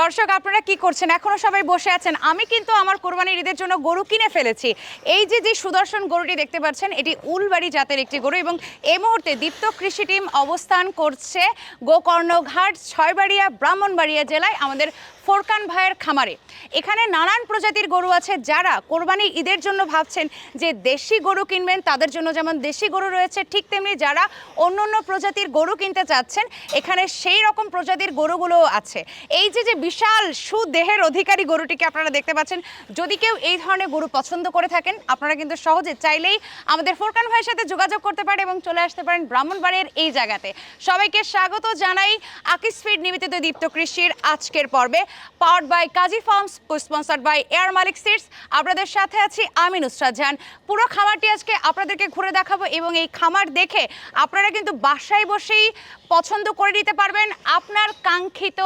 দর্শক, আপনারা কি করছেন? এখনও সবাই বসে আছেন। আমি কিন্তু আমার কোরবানির ঈদের জন্য গরু কিনে ফেলেছি। এই যে যে সুদর্শন গরুটি দেখতে পাচ্ছেন, এটি উলবাড়ি জাতের একটি গরু এবং এ মুহূর্তে দীপ্ত কৃষি টিম অবস্থান করছে গোকর্ণঘাট, ছয়বাড়িয়া, ব্রাহ্মণবাড়িয়া জেলায় আমাদের ফোরকান ভাইয়ের খামারে। এখানে নানান প্রজাতির গরু আছে যারা কোরবানির ঈদের জন্য ভাবছেন যে দেশি গরু কিনবেন, তাদের জন্য যেমন দেশি গরু রয়েছে, ঠিক তেমনি যারা অন্য অন্য প্রজাতির গরু কিনতে চাচ্ছেন, এখানে সেই রকম প্রজাতির গরুগুলোও আছে। এই যে যে বিশাল সুদেহের অধিকারী গরুটিকে আপনারা দেখতে পাচ্ছেন, যদি কেউ এই ধরনের গরু পছন্দ করে থাকেন, আপনারা কিন্তু সহজে চাইলেই আমাদের ফোরকান ভাইয়ের সাথে যোগাযোগ করতে পারেন এবং চলে আসতে পারেন ব্রাহ্মণবাড়ির এই জায়গাতে। সবাইকে স্বাগত জানাই আকিস ফিড নিবেদিত দীপ্ত কৃষির আজকের পর্বে। Powered by Kazi farms sponsored by air Malik seats আপনাদের সাথে আছি আমি নুসরাত জাহান। পুরো খামারটি আজকে আপনাদেরকে ঘুরে দেখাবো এবং এই খামার দেখে আপনারা কিন্তু বাসায় বসেই পছন্দ করে নিতে পারবেন আপনার কাঙ্ক্ষিত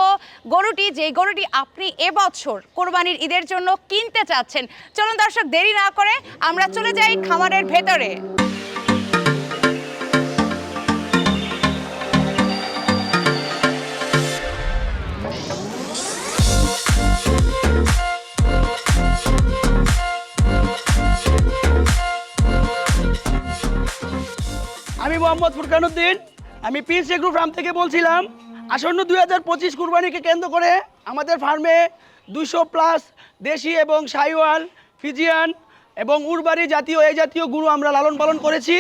গরুটি যে গরুটি আপনি এবছর কোরবানির ঈদের জন্য কিনতে চাচ্ছেন। চলুন দর্শক, দেরি না করে আমরা চলে যাই খামারের ভেতরে। মোহাম্মদ ফুরকানুদ্দিন, আমি পিস এগ্রো ফার্ম থেকে বলছিলাম, আসন্ন দুই হাজার পঁচিশ কুরবানিকে কেন্দ্র করে আমাদের ফার্মে দুশো প্লাস দেশি এবং সাইওয়াল, ফিজিয়ান এবং উরবারি জাতীয়, এই জাতীয় গুরু আমরা লালন পালন করেছি।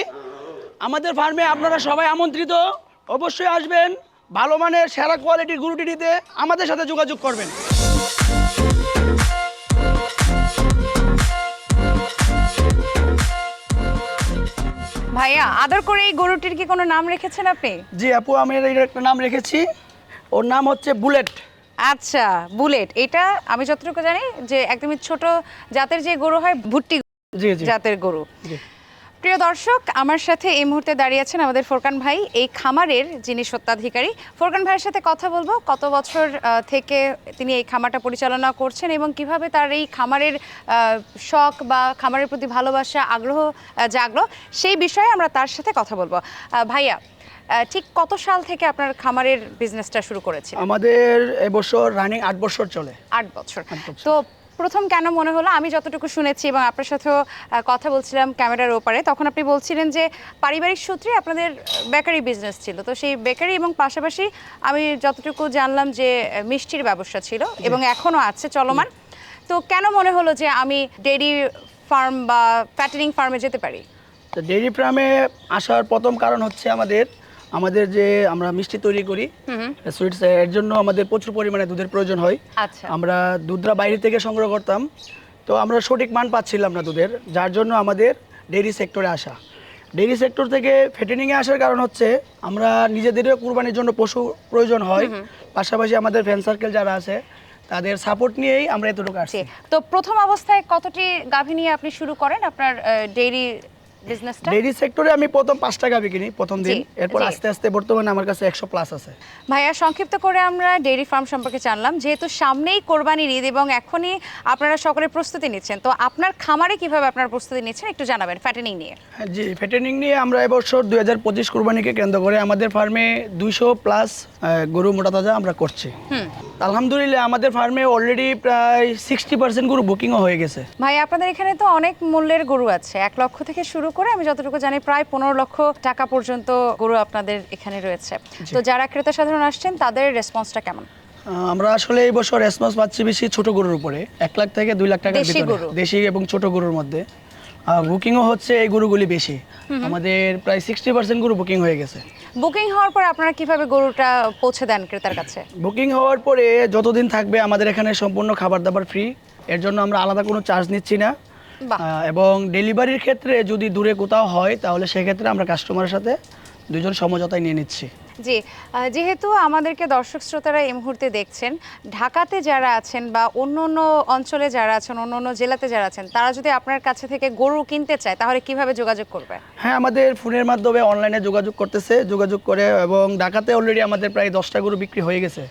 আমাদের ফার্মে আপনারা সবাই আমন্ত্রিত, অবশ্যই আসবেন, ভালো মানের, সেরা কোয়ালিটির গুরুটি নিতে আমাদের সাথে যোগাযোগ করবেন। ভাইয়া আদর করে এই গরুটির কি কোনো নাম রেখেছেন আপনি? জি আপু আমি এর একটা নাম রেখেছি। ওর নাম হচ্ছে বুলেট। আচ্ছা বুলেট। এটা আমি যতটুকু জানি যে একদমই ছোট জাতের যে গরু হয় ভুট্টি জি জি। জাতের গরু। জি। প্রিয় দর্শক আমার সাথে এই মুহূর্তে দাঁড়িয়ে আছেন আমাদের ফোরকান ভাই এই খামারের যিনি সত্ত্বাধিকারী ফোরকান ভাইয়ের সাথে কথা বলব কত বছর থেকে তিনি এই খামারটা পরিচালনা করছেন এবং কীভাবে তার এই খামারের শখ বা খামারের প্রতি ভালোবাসা আগ্রহ জাগলো সেই বিষয়ে আমরা তার সাথে কথা বলব। ভাইয়া ঠিক কত সাল থেকে আপনার খামারের বিজনেসটা শুরু করেছে আমাদের এবছর রানিং আট বছর চলে। আট বছর। তো প্রথম কেন মনে হলো? আমি যতটুকু শুনেছি এবং আপনার সাথেও কথা বলছিলাম ক্যামেরার ওপারে তখন আপনি বলছিলেন যে পারিবারিক সূত্রে আপনাদের বেকারি বিজনেস ছিল। তো সেই বেকারি এবং পাশাপাশি আমি যতটুকু জানলাম যে মিষ্টির ব্যবসা ছিল এবং এখনও আছে চলমান। তো কেন মনে হলো যে আমি ডেইরি ফার্ম বা প্যাটার্নিং ফার্মে যেতে পারি? তো ডেইরি ফার্মে আসার প্রথম কারণ হচ্ছে আমাদের আমাদের যে আমরা মিষ্টি তৈরি করি সুইটস এর জন্য আমাদের প্রচুর পরিমাণে দুধের প্রয়োজন হয়। আচ্ছা। আমরা দুধরা বাইরে থেকে সংগ্রহ করতাম। তো আমরা সঠিক মান পাচ্ছিলাম না দুধের যার জন্য আমাদের ডেইরি সেক্টরে আসা। ডেইরি সেক্টর থেকে ফেটেনিংয়ে আসার কারণ হচ্ছে আমরা নিজেদেরও কুরবানির জন্য পশু প্রয়োজন হয়। পাশাপাশি আমাদের ফ্রেন্ড সার্কেল যারা আছে তাদের সাপোর্ট নিয়েই আমরা এতটুকু আসছি। তো প্রথম অবস্থায় কতটি গাভী নিয়ে আপনি শুরু করেন আপনার ডেইরি বিজনেসটা ডেইরি সেক্টরে আমি প্রথম পাঁচ টাকা বিকিনি প্রথম দিন। এরপর আস্তে আস্তে বর্তমানে আমার কাছে একশো প্লাস আছে। ভাইয়া সংক্ষিপ্ত করে আমরা ডেইরি ফার্ম সম্পর্কে জানলাম। যেহেতু সামনেই কোরবানির ঈদ এবং এখনই আপনারা সকলে প্রস্তুতি নিচ্ছেন তো আপনার খামারে কীভাবে আপনারা প্রস্তুতি নিচ্ছেন একটু জানাবেন ফ্যাটেনিং নিয়ে। হ্যাঁ, জি ফেটেনিং নিয়ে আমরা এবছর দুই হাজার পঁচিশ কুরবানিকে কেন্দ্র করে আমাদের ফার্মে দুইশো প্লাস গরু মোটা তাজা আমরা করছি। আলহামদুলিল্লাহ আমাদের ফার্মে অলরেডি প্রায় সিক্সটি পার্সেন্ট গরু বুকিংও হয়ে গেছে। ভাই আপনাদের এখানে তো অনেক মূল্যের গরু আছে। এক লক্ষ থেকে শুরু করে আমি যতটুকু জানি প্রায় পনেরো লক্ষ টাকা পর্যন্ত গরু আপনাদের এখানে রয়েছে। তো যারা ক্রেতা সাধারণ আসছেন তাদের রেসপন্সটা কেমন? আমরা আসলে এই বছর রেসপন্স পাচ্ছি বেশি ছোট গরুর উপরে। এক লাখ থেকে দুই লাখ টাকার দেশি ভিতরে। গরু। দেশি এবং ছোট গরুর মধ্যে। বুকিংও হচ্ছে এই গরুগুলি বেশি। আমাদের প্রায় সিক্সটি পার্সেন্ট গরু বুকিং হয়ে গেছে। বুকিং হওয়ার পর আপনারা কীভাবে গরুটা পৌঁছে দেন ক্রেতার কাছে? বুকিং হওয়ার পরে যতদিন থাকবে আমাদের এখানে সম্পূর্ণ খাবার দাবার ফ্রি এর জন্য আমরা আলাদা কোনো চার্জ নিচ্ছি না। এবং ডেলিভারির ক্ষেত্রে যদি দূরে কোথাও হয় তাহলে সেক্ষেত্রে আমরা কাস্টমারের সাথে দুজন সমঝোতায় নিয়ে নিচ্ছি। জি যেহেতু আমাদেরকে দর্শক শ্রোতারা এই মুহূর্তে দেখছেন ঢাকাতে যারা আছেন বা অন্য অন্য অঞ্চলে যারা আছেন অন্য অন্য জেলাতে যারা আছেন তারা যদি আপনার কাছে থেকে গরু কিনতে চায় তাহলে কীভাবে যোগাযোগ করবে হ্যাঁ আমাদের ফোনের মাধ্যমে অনলাইনে যোগাযোগ করতেছে যোগাযোগ করে এবং ঢাকাতে অলরেডি আমাদের প্রায় দশটা গরু বিক্রি হয়ে গেছে।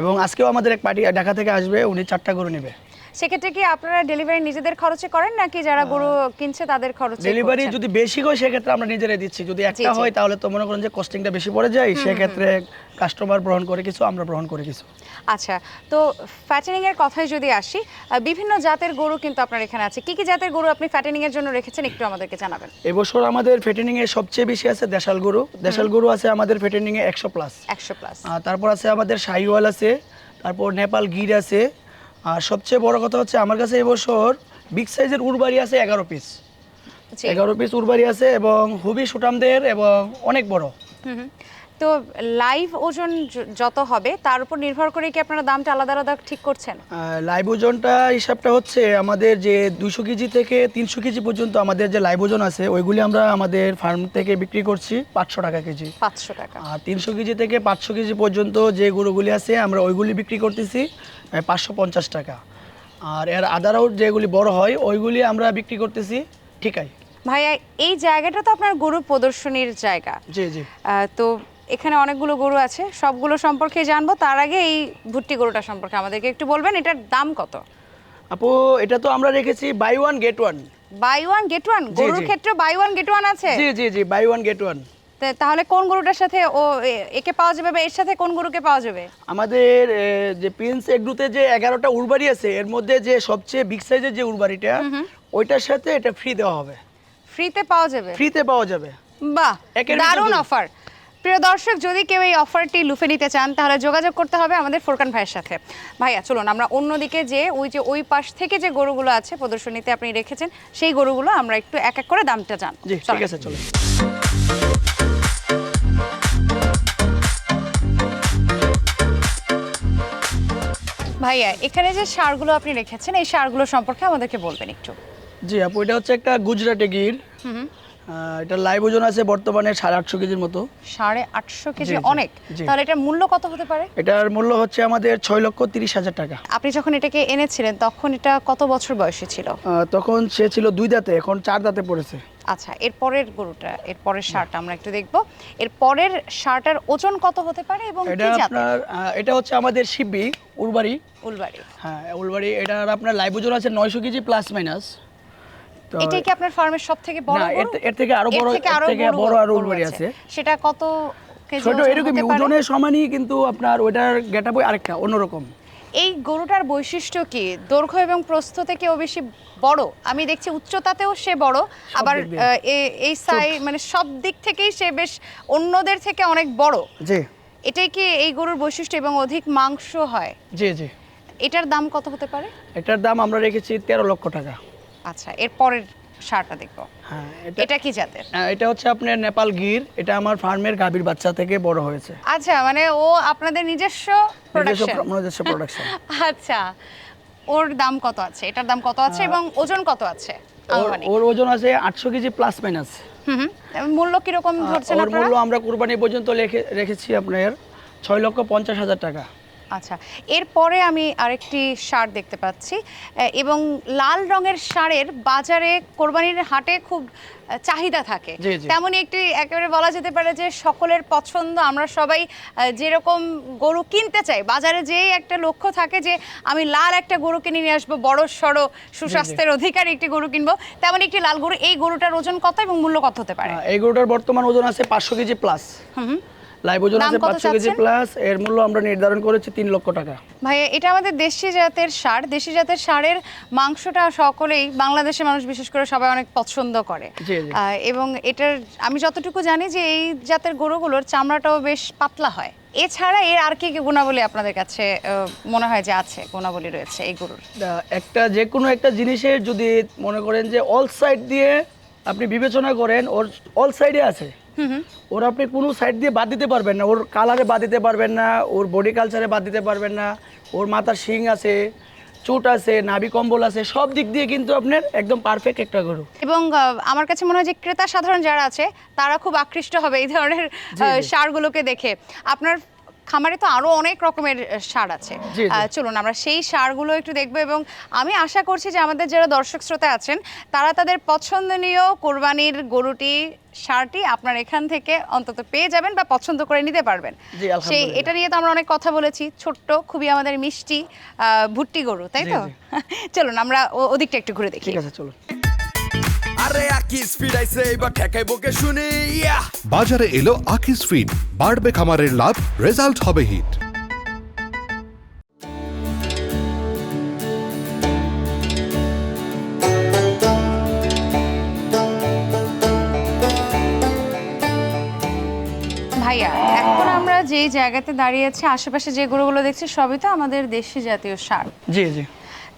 এবং আজকেও আমাদের এক পার্টি ঢাকা থেকে আসবে উনি চারটা গরু নেবে। সেক্ষেত্রে কি আপনারা ডেলিভারি নিজেদের খরচে করেন নাকি যারা গরু কিনছে তাদের খরচে ডেলিভারি যদি বেশি হয় সেক্ষেত্রে আমরা নিজেরাই দিচ্ছি। যদি একটা হয় তাহলে তো মনে করেন যে কস্টিংটা বেশি পড়ে যায় সেক্ষেত্রে কাস্টমার গ্রহণ করে কিছু আমরা গ্রহণ করে কিছু। আচ্ছা তো ফ্যাটেনিং এর কথায় যদি আসি বিভিন্ন জাতের গরু কিন্তু আপনার এখানে আছে। কি কি জাতের গরু আপনি ফ্যাটেনিং এর জন্য রেখেছেন একটু আমাদেরকে জানাবেন। এবছর আমাদের ফেটেনিং এ সবচেয়ে বেশি আছে দেশাল গরু। দেশাল গরু আছে আমাদের ফেটেনিং এ একশো প্লাস একশো প্লাস তারপর আছে আমাদের শাহিওয়াল আছে তারপর নেপাল গির আছে আর সবচেয়ে বড় কথা হচ্ছে আমার কাছে এবছর বিগ সাইজের উরবাড়ি আছে এগারো পিস এগারো পিস উরবাড়ি আছে এবং হুবি সুটামদের এবং অনেক বড়। তো লাইভ ওজন যত হবে তার উপর নির্ভর করে কি আপনারা দামটা আলাদা আলাদা ঠিক করছেন? লাইভ ওজনটা হিসাবটা হচ্ছে আমাদের যে দুশো কেজি থেকে তিনশো কেজি পর্যন্ত আমাদের যে লাইভ ওজন আছে ওইগুলি আমরা আমাদের ফার্ম থেকে বিক্রি করছি পাঁচশো টাকা কেজি। পাঁচশো টাকা। আর তিনশো কেজি থেকে পাঁচশো কেজি পর্যন্ত যে গরুগুলি আছে আমরা ওইগুলি বিক্রি করতেছি পাঁচশো পঞ্চাশ টাকা। আর এর আদার আউট যেগুলি বড় হয় ওইগুলি আমরা বিক্রি করতেছি ঠিকাই। ভাইয়া এই জায়গাটা তো আপনার গরু প্রদর্শনীর জায়গা। জি জি। তো এখানে অনেকগুলো গরু আছে সবগুলো সম্পর্কে জানব। তার আগে এই ভুট্টি গরুটা সম্পর্কে আমাদেরকে একটু বলবেন এটার দাম কত? আপু এটা তো আমরা রেখেছি buy one get one buy one get one গরুর জি। ক্ষেত্রে বাই ওয়ান গেট ওয়ান আছে? জি জি জি বাই ওয়ান গেট ওয়ান তা- তাহলে কোন গরুটার সাথে ও এ- একে পাওয়া যাবে বা এর সাথে কোন গরুকে পাওয়া যাবে? আমাদের এ, যে প্রিন্স এগ্রুতে যে এগারোটা উড়বাড়ি আছে এর মধ্যে যে সবচেয়ে বিগ সাইজের যে উড়বাড়িটা ওইটার সাথে এটা ফ্রি দেওয়া হবে। ফ্রিতে পাওয়া যাবে? ফ্রিতে পাওয়া যাবে। বাহ একের ভিতর দারুণ দুই। অফার প্রিয় দর্শক যদি কেউ এই অফারটি লুফে নিতে চান তাহলে যোগাযোগ করতে হবে আমাদের ফোরকান ভাইয়ের সাথে। ভাইয়া চলুন আমরা অন্যদিকে যে ওই যে ওই পাশ থেকে যে গরুগুলো আছে প্রদর্শনীতে আপনি রেখেছেন সেই গরুগুলো আমরা একটু এক এক করে দামটা জান জি ঠিক আছে চলো ভাইয়া এখানে যে সারগুলো আপনি রেখেছেন এই সারগুলো সম্পর্কে আমাদেরকে বলবেন একটু। জি আপু এটা হচ্ছে একটা গুজরাটে গির। এটা লাইভ ওজন আছে বর্তমানে সাড়ে আটশো কেজির মতো। সাড়ে আটশো কেজি অনেক। তাহলে এটার মূল্য কত হতে পারে? এটার মূল্য হচ্ছে আমাদের ছয় লক্ষ তিরিশ হাজার টাকা। আপনি যখন এটাকে এনেছিলেন তখন এটা কত বছর বয়সী ছিল? তখন সে ছিল দুই দাঁতে এখন চার দাঁতে পড়েছে। আচ্ছা এর পরের গরুটা এর পরের সারটা আমরা একটু দেখব। এর পরের সারটার ওজন কত হতে পারে এবং এটা আপনার এটা হচ্ছে আমাদের শিববি উলবাড়ি। উলবাড়ি। হ্যাঁ উলবাড়ি এটার আপনার লাইভ ওজন আছে নয়শো কেজি প্লাস মাইনাস তো এটা কি আপনার ফার্মের সব থেকে বড় না, এর থেকে আরও বড় এর থেকে বড় আরও উলবাড়ি আছে। সেটা কত ছোট এরকমই সমানই কিন্তু আপনার ওইটার আরেকটা অন্যরকম। এই গরুটার বৈশিষ্ট্য কি? দৈর্ঘ্য এবং প্রস্থ থেকে ও বেশি বড়? আমি দেখছি উচ্চতাতেও সে বড় আবার এই সাই মানে সব দিক থেকেই সে বেশ অন্যদের থেকে অনেক বড়। জি। এটাই কি এই গরুর বৈশিষ্ট্য এবং অধিক মাংস হয়? জি জি। এটার দাম কত হতে পারে? এটার দাম আমরা রেখেছি তেরো লক্ষ টাকা। আচ্ছা এর পরের সারটা দেখব। হ্যাঁ এটা কি জাতের? আহ, এটা হচ্ছে আপনার নেপাল গির এটা আমার ফার্মের গাভীর বাচ্চা থেকে বড় হয়েছে। আচ্ছা মানে ও আপনাদের নিজস্ব প্রোডাকশন প্র- নিজস্ব প্রোডাকশন আচ্ছা ওর দাম কত আছে? এটার দাম কত আছে এবং ওজন কত আছে ওর ওজন আছে আটশো কেজি প্লাস মাইনাস। মূল্য কীরকম ধরছেন ওর আপনারা? মূল্য আমরা কুরবানি পর্যন্ত রেখে রেখেছি আপনার ছয় লক্ষ পঞ্চাশ হাজার টাকা। আচ্ছা এরপরে আমি আরেকটি সার দেখতে পাচ্ছি এবং লাল রঙের সারের বাজারে কোরবানির হাটে খুব চাহিদা থাকে। তেমনই একটি একেবারে বলা যেতে পারে যে সকলের পছন্দ আমরা সবাই যেরকম গরু কিনতে চাই বাজারে যেই একটা লক্ষ্য থাকে যে আমি লাল একটা গরু কিনে নিয়ে আসব বড় সড়ো সুস্বাস্থ্যের অধিকারী একটি গরু কিনবো তেমন একটি লাল গরু এই গরুটার ওজন কত এবং মূল্য কত হতে পারে এই গরুটার বর্তমান ওজন আছে পাঁচশো কেজি প্লাস হুম। লাইভ ওজন আছে কত পাঁচশো কেজি প্লাস এর মূল্য আমরা নির্ধারণ করেছি তিন লক্ষ টাকা। ভাইয়া এটা আমাদের দেশি জাতের সার। দেশি জাতের সারের মাংসটা সকলেই বাংলাদেশের মানুষ বিশেষ করে সবাই অনেক পছন্দ করে। এবং এটার আমি যতটুকু জানি যে এই জাতের গরুগুলোর চামড়াটাও বেশ পাতলা হয়। এছাড়া এর আর কি কি গুণাবলী আপনাদের কাছে মনে হয় যে আছে গুণাবলী রয়েছে এই গরুর? একটা যে কোনো একটা জিনিসের যদি মনে করেন যে অল সাইড দিয়ে আপনি বিবেচনা করেন ওর অল সাইডে আছে। হুম হুম। ওর আপনি কোনো সাইড দিয়ে বাদ দিতে পারবেন না। ওর কালারে বাদ দিতে পারবেন না ওর বডি কালচারে বাদ দিতে পারবেন না ওর মাথার শিং আছে চোট আছে নাভি কম্বল আছে সব দিক দিয়ে কিন্তু আপনার একদম পারফেক্ট একটা গরু। এবং আমার কাছে মনে হয় যে ক্রেতা সাধারণ যারা আছে তারা খুব আকৃষ্ট হবে এই ধরনের সারগুলোকে দেখে। আপনার খামারে তো আরও অনেক রকমের সার আছে। চলুন আমরা সেই সারগুলো একটু দেখব এবং আমি আশা করছি যে আমাদের যারা দর্শক শ্রোতা আছেন তারা তাদের পছন্দনীয় কোরবানির গরুটি সারটি আপনার এখান থেকে অন্তত পেয়ে যাবেন বা পছন্দ করে নিতে পারবেন। সেই এটা নিয়ে তো আমরা অনেক কথা বলেছি ছোট্ট খুবই আমাদের মিষ্টি আহ, ভুট্টি গরু তাই তো? চলুন আমরা ওদিকটা একটু ঘুরে দেখি। ঠিক আছে চলো আরে আকি স্পিড আইছে এবার ঠেকাই বকে শুনি ইয়া বাজারে এলো আকিস ফিড বাড়বে খামারের লাভ রেজাল্ট হবে হিট। ভাইয়া এখন আমরা যে জায়গাতে দাঁড়িয়ে আছি আশেপাশে যে গরুগুলো দেখছি সবই তো আমাদের দেশি জাতীয় সার। জি জি।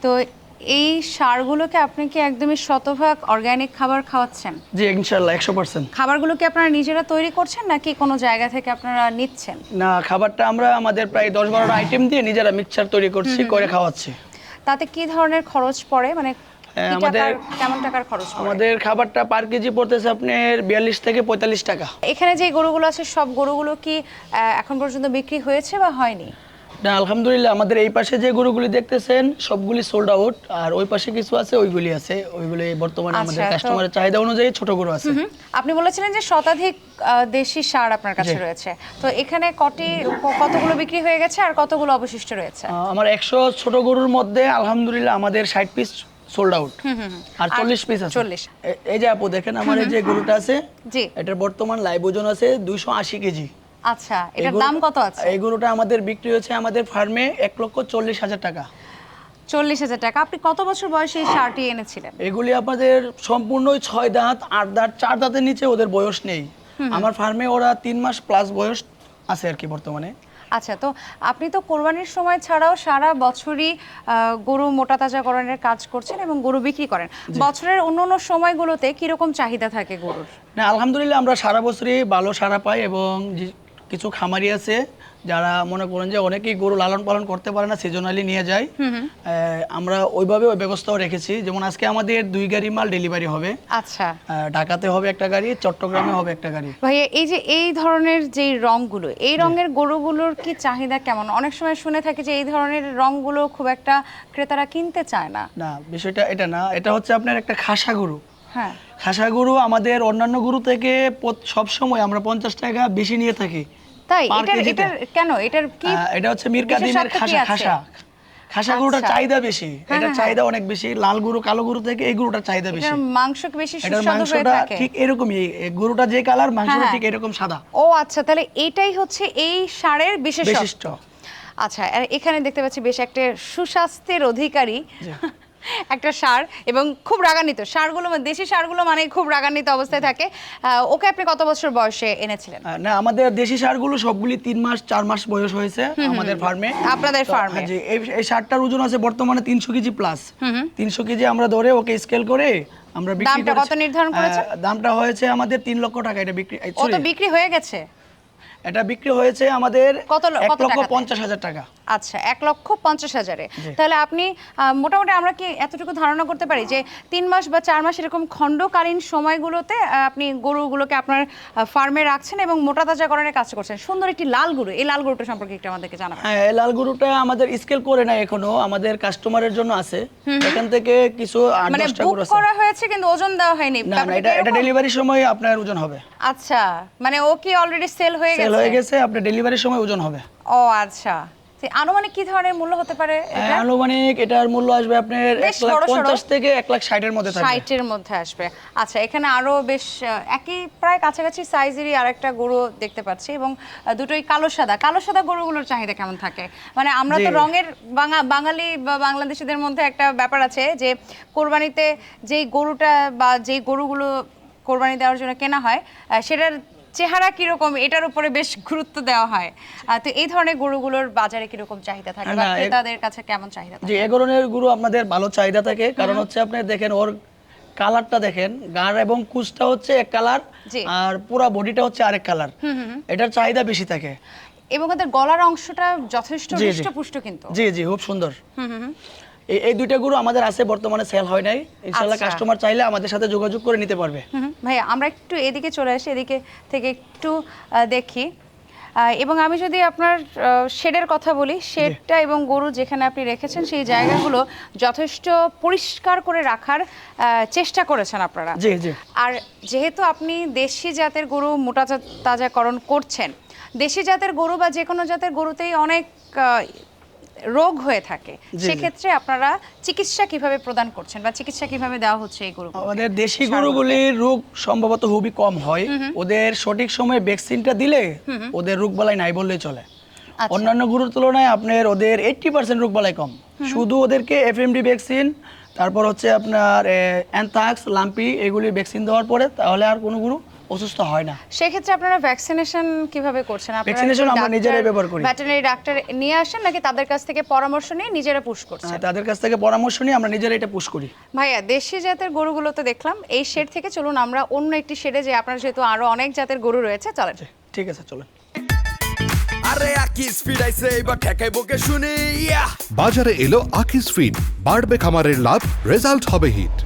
তো এই সারগুলোকে আপনি কি একদমই শতভাগ অর্গানিক খাবার খাওয়াচ্ছেন? জি ইনশাল্লাহ একশো পার্সেন্ট খাবারগুলো কি আপনারা নিজেরা তৈরি করছেন নাকি কোনো জায়গা থেকে আপনারা নিচ্ছেন? না খাবারটা আমরা আমাদের প্রায় দশ বারোটা আইটেম দিয়ে নিজেরা মিক্সচার তৈরি করছি করে খাওয়াচ্ছি। তাতে কি ধরনের খরচ পড়ে? মানে হ্যাঁ, আমাদের- কেমন টাকার খরচ আমাদের খাবারটা পার কেজি পড়তেছে আপনার বিয়াল্লিশ থেকে পঁয়তাল্লিশ টাকা। এখানে যে গরুগুলো আছে সব গরুগুলো কি এখন পর্যন্ত বিক্রি হয়েছে বা হয়নি? না আলহামদুলিল্লাহ আমাদের এই পাশে যে গরুগুলি দেখতেছেন সবগুলি সোল্ড আউট আর ওই পাশে কিছু আছে ওইগুলি আছে ওইগুলি বর্তমানে আমাদের আচ্ছা, কাস্টমারের চাহিদা অনুযায়ী ছোট গরু আছে। আপনি বলেছিলেন যে শতাধিক দেশি সার আপনার কাছে রয়েছে। তো এখানে কটি কতগুলো বিক্রি হয়ে গেছে আর কতগুলো অবশিষ্ট রয়েছে? আমার একশো ছোট গরুর মধ্যে আলহামদুলিল্লাহ আমাদের ষাট পিস সোল্ড আউট আর চল্লিশ পিস আছে। 40 এই যে আপু দেখেন আমার এই যে গরুটা আছে জি। এটার বর্তমান লাইভ ওজন আছে দুইশো আশি কেজি। আচ্ছা এটার গরু- দাম কত আছে? এই গরুটা আমাদের বিক্রি হচ্ছে আমাদের ফার্মে এক লক্ষ চল্লিশ হাজার টাকা। চল্লিশ হাজার টাকা। আপনি কত বছর বয়সে এই সারটি এনেছিলেন? এগুলি আপনাদের সম্পূর্ণই ছয় দাঁত আট দাঁত চার দাঁতের নিচে ওদের বয়স নেই। আমার ফার্মে ওরা তিন মাস প্লাস বয়স আছে আর কি বর্তমানে। আচ্ছা তো আপনি তো কোরবানির সময় ছাড়াও সারা বছরই গরু মোটা তাজাকরণের কাজ করছেন এবং গরু বিক্রি করেন। বছরের অন্য অন্য সময়গুলোতে কীরকম চাহিদা থাকে গরুর? না আলহামদুলিল্লাহ আমরা সারা বছরই ভালো সারা পাই এবং কিছু খামারি আছে যারা মনে করেন যে অনেকেই গরু লালন পালন করতে পারে না সিজনালি নিয়ে যায়। আমরা ওইভাবে ওই ব্যবস্থাও রেখেছি। যেমন আজকে আমাদের দুই গাড়ি মাল ডেলিভারি হবে। আচ্ছা। ঢাকাতে হবে একটা গাড়ি চট্টগ্রামে হবে একটা গাড়ি। ভাইয়া এই যে এই ধরনের যে রংগুলো এই রঙের গরুগুলোর কি চাহিদা কেমন? অনেক সময় শুনে থাকি যে এই ধরনের রংগুলো খুব একটা ক্রেতারা কিনতে চায় না। না বিষয়টা এটা না। এটা হচ্ছে আপনার একটা খাসা গরু। হ্যাঁ। খাসা গরু আমাদের অন্যান্য গরু থেকে সব সময় আমরা পঞ্চাশ টাকা বেশি নিয়ে থাকি তাই? এটার এটার কেন? এটার কি এটা হচ্ছে মির কাদিমের খাসা খাসা। খাসা গরুটার আচ্ছা। চাহিদা বেশি। হ্যাঁ, এটার হ্যাঁ, চাহিদা অনেক বেশি। লাল গরু কালো গরু থেকে এই গরুটার চাহিদা বেশি। মাংস বেশি সুস্বাদু হয়ে মাংসটা থাকে? ঠিক এরকমই। গরুটা যে কালার মাংসটা হ্যাঁ, ঠিক এরকম সাদা। ও আচ্ছা তাহলে এটাই হচ্ছে এই সারের বিশেষত্ব। আচ্ছা এখানে দেখতে পাচ্ছি বেশ একটা সুস্বাস্থ্যের অধিকারী। একটা সার এবং খুব রাগান্বিত। সারগুলো মানে- দেশি সারগুলো মানে খুব রাগান্বিত অবস্থায় থাকে। ওকে আপনি কত বছর বয়সে এনেছিলেন? না আমাদের দেশি সারগুলো সবগুলি তিন মাস চার মাস বয়স হয়েছে আমাদের ফার্মে। আপনাদের ফার্মে। জি এই সারটার ওজন আছে বর্তমানে তিনশো কেজি প্লাস তিনশো কেজি আমরা ধরে ওকে স্কেল করে আমরা দামটা কত নির্ধারণ করেছেন? দামটা হয়েছে আমাদের তিন লক্ষ টাকা এটা বিক্রি এই, ও তো বিক্রি হয়ে গেছে? এটা বিক্রি হয়েছে আমাদের কত এক লক্ষ পঞ্চাশ হাজার টাকা। আচ্ছা এক লক্ষ পঞ্চাশ হাজারে। তাহলে আপনি মোটামুটি আমরা কি এতটুকু ধারণা করতে পারি যে তিন মাস বা চার মাস এরকম খণ্ডকালীন সময়গুলোতে আপনি গরুগুলোকে আপনার ফার্মে রাখছেন এবং মোটা তাজাকরণের কাজ করছেন। সুন্দর একটি লাল গরু এই লাল গরুটা সম্পর্কে একটু আমাদেরকে জানাবেন। হ্যাঁ এই লাল গরুটা আমাদের স্কেল করে না এখনও আমাদের কাস্টমারের জন্য আছে। এখান থেকে কিছু মানে বুক করা হয়েছে কিন্তু ওজন দেওয়া হয়নি। না এটা এটা ডেলিভারির সময় আপনার ওজন হবে। আচ্ছা মানে ও কি অলরেডি সেল হয়ে গেছে? সেল হয়ে গেছে আপনার ডেলিভারির সময় ওজন হবে। ও আচ্ছা। আনুমানিক কি ধরনের মূল্য হতে পারে এটা? আনুমানিক এটার মূল্য আসবে আপনার লাখ বড়সড়। পঞ্চাশ থেকে এক লাখ ষাটের মধ্যে থাকবে। ষাটের মধ্যে আসবে। আচ্ছা এখানে আরও বেশ একই প্রায় কাছাকাছি সাইজেরই আরেকটা গরু দেখতে পাচ্ছি এবং দুটোই কালো সাদা। কালো সাদা গরুগুলোর চাহিদা কেমন থাকে? মানে আমরা তো রঙের বাঙা বাঙালি বা বাংলাদেশিদের মধ্যে একটা ব্যাপার আছে যে কোরবানিতে যেই গরুটা বা যেই গরুগুলো কোরবানি দেওয়ার জন্য কেনা হয় সেটার চেহারা কীরকম এটার উপরে বেশ গুরুত্ব দেওয়া হয়। তো এই ধরনের গরুগুলোর বাজারে কীরকম চাহিদা থাকে বা ক্রেতাদের কাছে কেমন চাহিদা থাকে? যে এ ধরনের গরু আপনাদের ভালো চাহিদা থাকে। কারণ হচ্ছে আপনি দেখেন ওর কালারটা দেখেন গাড় এবং কুচটা হচ্ছে এক কালার আর পুরো বডিটা হচ্ছে আরেক কালার। এটার চাহিদা বেশি থাকে। এবং ওদের গলার অংশটা যথেষ্ট জি, জি। হৃষ্টপুষ্ট কিন্তু। জি জি খুব সুন্দর। এই এই দুইটা গরু আমাদের আছে বর্তমানে সেল হয় নাই। ইনশাআল্লাহ আচ্ছা। কাস্টমার চাইলে আমাদের সাথে যোগাযোগ করে নিতে পারবে। ভাইয়া আমরা একটু এদিকে চলে আসি এদিকে থেকে একটু দেখি। এবং আমি যদি আপনার শেডের কথা বলি শেডটা এবং গরু যেখানে আপনি রেখেছেন সেই জায়গাগুলো যথেষ্ট পরিষ্কার করে রাখার চেষ্টা করেছেন আপনারা। জি জি। আর যেহেতু আপনি দেশি জাতের গরু মোটা তাজাকরণ করছেন দেশি জাতের গরু বা যে কোনো জাতের গরুতেই অনেক রোগ হয়ে থাকে সেক্ষেত্রে আপনারা চিকিৎসা কীভাবে প্রদান করছেন বা চিকিৎসা কীভাবে দেওয়া হচ্ছে এই গরু আমাদের দেশি গরুগুলির রোগ সম্ভবত খুবই কম হয়। ওদের সঠিক সময়ে ভ্যাকসিনটা দিলে ওদের রোগ বালাই নাই বললেই চলে। আচ্ছা। অন্যান্য গরুর তুলনায় আপনার ওদের এইট্টি পার্সেন্ট রোগ বালাই কম শুধু ওদেরকে এফএমডি ভ্যাকসিন তারপর হচ্ছে আপনার অ্যানথাক্স লাম্পি এগুলি ভ্যাকসিন দেওয়ার পরে তাহলে আর কোনো গরু অসুস্থ হয় না। সেক্ষেত্রে আপনারা ভ্যাকসিনেশন কীভাবে করছেন? Vaccination আমরা নিজেরাই ব্যবহার করি। ভেটেরিনারি ডাক্তার নিয়ে আসেন নাকি তাদের কাছ থেকে পরামর্শ নিয়ে নিজেরা পুশ করছেন? হ্যাঁ, তাদের কাছ থেকে পরামর্শ নিয়ে আমরা নিজেরা এটা পুশ করি। ভাইয়া দেশি জাতের গরুগুলো তো দেখলাম। এই শেড থেকে চলুন আমরা অন্য একটি শেডে যে আপনার যেহেতু আরও অনেক জাতের গরু রয়েছে চলেন। ঠিক আছে চলুন। আরে আকি স্পিড আইছে এবার ঠেকাই বকে শুনি বাজারে এলো আকিস ফিড বাড়বে খামারের লাভ রেজাল্ট হবে হিট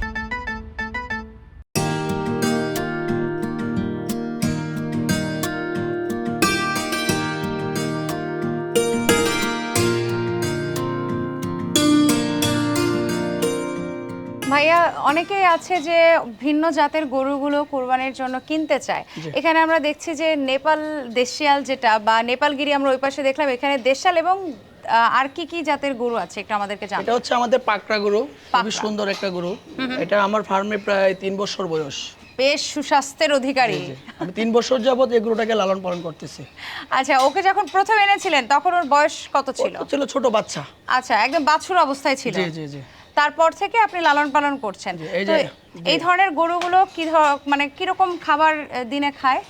অনেকেই আছে যে ভিন্ন জাতের গরুগুলো কোরবানির জন্য কিনতে চায়। এখানে আমরা দেখছি যে নেপাল দেশিয়াল যেটা বা নেপালগিরি আমরা ওই পাশে দেখলাম এখানে দেশাল এবং আর কি কি জাতের গরু আছে একটু আমাদেরকে এটা জানান হচ্ছে আমাদের পাকড়া গরু খুবই সুন্দর একটা গরু। এটা আমার ফার্মে প্রায় তিন বছর বয়স। বেশ সুস্বাস্থ্যের অধিকারী। আমি তিন বছর যাবত এই গরুটাকে লালন পালন করতেছি। আচ্ছা ওকে যখন প্রথম এনেছিলেন তখন ওর বয়স কত ছিল? ছিল ছোট বাচ্চা। আচ্ছা একদম বাছুর অবস্থায় ছিল। জি জি জি। তারপর থেকে আপনি লালন পালন করছেন। এই তো যে- এই ধরনের গরুগুলো কি ধর- মানে কীরকম খাবার দিনে খায়?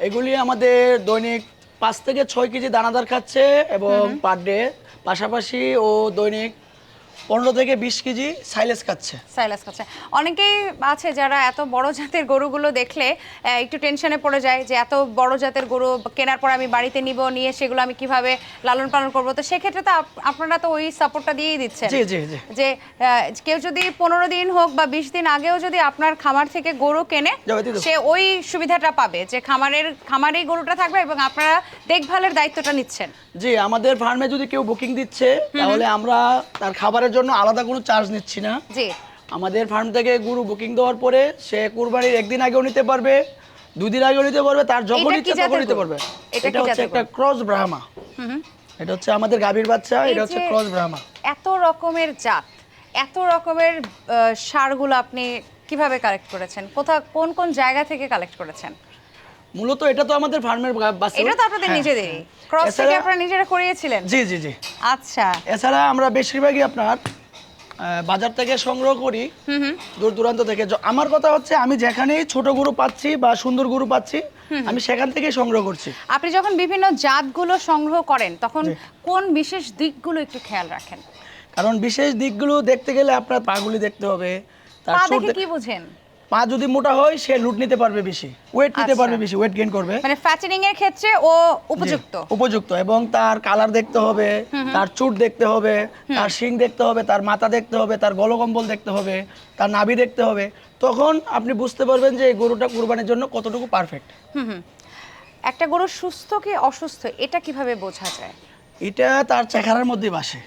এগুলি আমাদের দৈনিক পাঁচ থেকে ছয় কেজি দানাদার খাচ্ছে এবং পার ডে পাশাপাশি ও দৈনিক পনেরো থেকে বিশ কেজি সাইলেস খাচ্ছে। সাইলাস খাচ্ছে। অনেকেই আছে যারা এত বড় জাতের গরুগুলো দেখলে একটু টেনশনে পড়ে যায় যে এত বড় জাতের গরু কেনার পর আমি বাড়িতে নিব নিয়ে সেগুলো আমি কীভাবে লালন পালন করব? তো সেক্ষেত্রে তো আপনারা তো ওই সাপোর্টটা দিয়েই দিচ্ছেন। জি জি জি। যে কেউ যদি পনেরো দিন হোক বা বিশ দিন আগেও যদি আপনার খামার থেকে গরু কেনে সে ওই সুবিধাটা পাবে যে খামারের খামারেই গরুটা থাকবে এবং আপনারা দেখভালের দায়িত্বটা নিচ্ছেন। জি আমাদের ফার্মে যদি কেউ বুকিং দিচ্ছে তাহলে আমরা তার খাবারের জন্য আলাদা কোনো চার্জ নিচ্ছি না। জি। আমাদের ফার্ম থেকে গরু বুকিং দেওয়ার পরে সে কুরবানির একদিন আগেও নিতে পারবে দুই দিন আগেও নিতে পারবে তার যখন ইচ্ছে তখন নিতে পারবে। এটা হচ্ছে একটা? ক্রস ব্রাহ্মা এটা হচ্ছে আমাদের গাভীর বাচ্চা এটা হচ্ছে ক্রস ব্রাহ্মা এত রকমের জাত এত রকমের সারগুলো আপনি কীভাবে কালেক্ট করেছেন? কোথা কোন কোন জায়গা থেকে কালেক্ট করেছেন? মূলত এটা তো আমাদের ফার্মের বাচ্চা এটা তো আপনাদের হ্যাঁ, নিজেদেরই। ক্রস থেকে আপনারা নিজেরা করিয়েছিলেন? জি জি জি। আচ্ছা। এছাড়া আমরা বেশিরভাগই আপনার বাজার থেকে সংগ্রহ করি। দূর দূরান্ত থেকে। আমার কথা হচ্ছে আমি যেখানেই ছোট গরু পাচ্ছি বা সুন্দর গরু পাচ্ছি আমি সেখান থেকেই সংগ্রহ করছি। আপনি যখন বিভিন্ন জাতগুলো সংগ্রহ করেন তখন কোন বিশেষ দিকগুলো একটু খেয়াল রাখেন? কারণ বিশেষ দিকগুলো দেখতে গেলে আপনার পাগুলি দেখতে হবে তার কি বুঝেন? পা যদি মোটা হয় সে লুট নিতে পারবে বেশি ওয়েট নিতে আচ্ছা। পারবে বেশি ওয়েট গেইন করবে। মানে ফ্যাটেনিং এর ক্ষেত্রে ও উপযুক্ত। উপযুক্ত। এবং তার কালার দেখতে হবে তার চুট দেখতে হবে তার শিং দেখতে হবে তার মাথা দেখতে হবে তার গলকম্বল দেখতে হবে তার নাভি দেখতে হবে তখন আপনি বুঝতে পারবেন যে এই গরুটা কুরবানির জন্য কতটুকু পারফেক্ট একটা গরু সুস্থ কি অসুস্থ এটা কীভাবে বোঝা যায়? এটা তার চেহারার মধ্যে বাসে।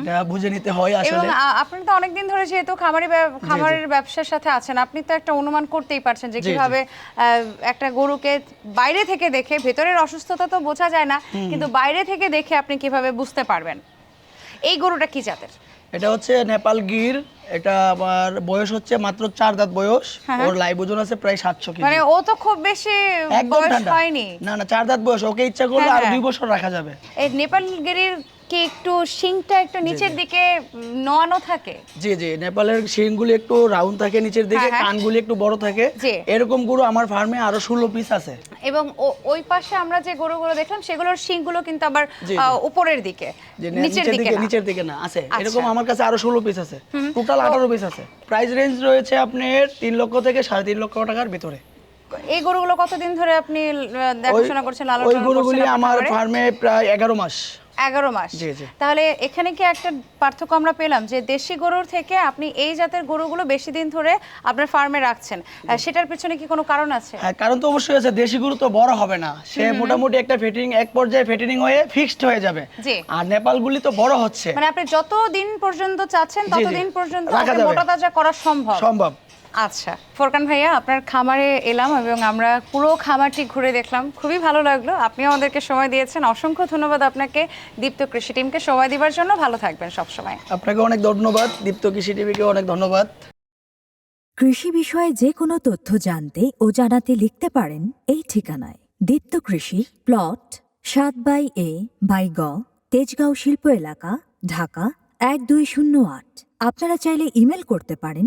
এটা বুঝে নিতে হয় আসলে। আপনি তো অনেকদিন ধরে যেহেতু খামারি খামারের ব্যবসার সাথে আছেন আপনি তো একটা অনুমান করতেই পারছেন যে। কীভাবে একটা গরুকে বাইরে থেকে দেখে ভেতরের অসুস্থতা তো বোঝা যায় না কিন্তু বাইরে থেকে দেখে আপনি কীভাবে বুঝতে পারবেন? এই গরুটা কি জাতের? এটা হচ্ছে নেপাল গির এটা আমার বয়স হচ্ছে মাত্র চার দাঁত বয়স হ্যাঁ। ওর লাইভ ওজন আছে প্রায় সাতশো কেজি। মানে ও তো খুব বেশি বয়স হয়নি। না না চার দাঁত বয়স ওকে ইচ্ছা করলে হ্যাঁ, আর হ্যাঁ। দুই বছর রাখা যাবে। এই নেপাল গিরির কি একটু শিংটা একটু নিচের দিকে নোয়ানো থাকে? জি জি নেপালের শিংগুলি একটু রাউন্ড থাকে নিচের দিকে হ্যাঁ, হ্যাঁ। কানগুলি একটু বড় থাকে। এরকম গরু আমার ফার্মে আরও ষোলো পিস আছে। এবং ওই পাশে আমরা যে গরুগুলো দেখলাম সেগুলোর শিংগুলো কিন্তু আবার উপরের দিকে নিচের দিকে নিচের দিকে না আছে। আচ্ছা। এরকম আমার কাছে আরও ষোলো পিস আছে। টোটাল আঠারো পিস আছে। প্রাইস রেঞ্জ রয়েছে আপনার তিন লক্ষ থেকে সাড়ে তিন লক্ষ টাকার ভিতরে। এই গরুগুলো কতদিন ধরে আপনি দেখাশোনা করছেন লালন ওই গরুগুলি আমার ফার্মে প্রায় এগারো মাস। এগারো মাস। তাহলে এখানে কি একটা পার্থক্য আমরা পেলাম যে দেশি গরুর থেকে আপনি এই জাতের গরুগুলো বেশি দিন ধরে আপনার ফার্মে রাখছেন সেটার পেছনে কি কোনো কারণ আছে? হ্যাঁ কারণ তো অবশ্যই আছে দেশি গরু তো বড় হবে না। সে মোটামুটি একটা ফিটিং এক পর্যায়ে ফিটিং হয়ে ফিক্সড হয়ে যাবে। আর নেপালগুলি তো বড় হচ্ছে। মানে আপনি যত দিন পর্যন্ত চাচ্ছেন। ততদিন পর্যন্ত মোটা তাজা করা সম্ভব। সম্ভব। আচ্ছা ফোরকান ভাইয়া আপনার খামারে এলাম এবং আমরা পুরো খামারটি ঘুরে দেখলাম। খুবই ভালো লাগল। আপনিও আমাদেরকে সময় দিয়েছেন। অসংখ্য ধন্যবাদ আপনাকে। দীপ্ত কৃষি টিমকে সময় দিবার জন্য। ভালো থাকবেন সবসময়। আপনাকে অনেক ধন্যবাদ। দীপ্ত কৃষি টিভিকে অনেক ধন্যবাদ। কৃষি বিষয়ে যে কোনো তথ্য জানতে ও জানাতে লিখতে পারেন এই ঠিকানায়। দীপ্ত কৃষি প্লট সাত বাই এ বাই গ তেজগাঁও শিল্প এলাকা ঢাকা এক দুই শূন্য আট। আপনারা চাইলে ইমেল করতে পারেন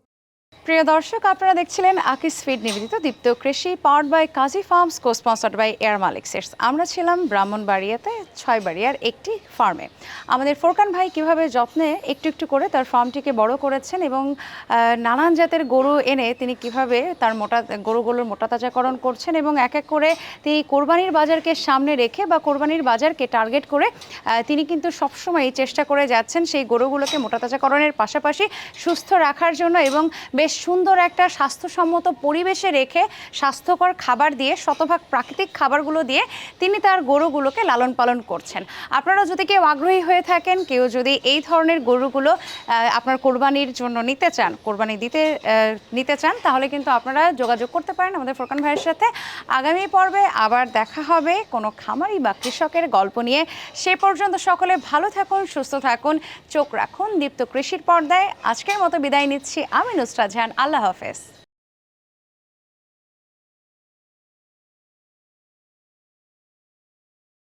প্রিয় দর্শক, আপনারা দেখছিলেন আকিস ফিড নিবেদিত Deepto Krishi powered by Kazi farms co sponsored by air মালিক্সেস আমরা ছিলাম ব্রাহ্মণবাড়িয়াতে, ছয়বাড়িয়ার একটি ফার্মে আমাদের ফোরকান ভাই কীভাবে যত্নে একটু একটু করে তার ফার্মটিকে বড় করেছেন এবং নানান জাতের গরু এনে তিনি কীভাবে তার মোটা, গরুগুলোর মোটা তাজাকরণ করছেন এবং এক এক করে তিনি কোরবানির বাজারকে সামনে রেখে বা কোরবানির বাজারকে টার্গেট করে তিনি কিন্তু সবসময় চেষ্টা করে যাচ্ছেন সেই গরুগুলোকে মোটা তাজাকরণের পাশাপাশি সুস্থ রাখার জন্য এবং বেশ সুন্দর একটা স্বাস্থ্যসম্মত পরিবেশে রেখে স্বাস্থ্যকর খাবার দিয়ে, শতভাগ প্রাকৃতিক খাবারগুলো দিয়ে তিনি তার গরুগুলোকে লালন পালন করছেন। আপনারা যদি কেউ আগ্রহী হয়ে থাকেন, কেউ যদি এই ধরনের গরুগুলো আপনার কোরবানির জন্য নিতে চান, কোরবানি দিতে নিতে চান, তাহলে কিন্তু আপনারা যোগাযোগ করতে পারেন আমাদের ফোরকান ভাইয়ের সাথে। আগামী পর্বে আবার দেখা হবে কোনো খামারি বা কৃষকের গল্প নিয়ে। সে পর্যন্ত সকলে ভালো থাকুন, সুস্থ থাকুন, চোখ রাখুন, দীপ্ত কৃষির পর্দায়। আজকের মতো বিদায় নিচ্ছি, আমি নুসরাত জাহান আল্লাহ হাফেজ।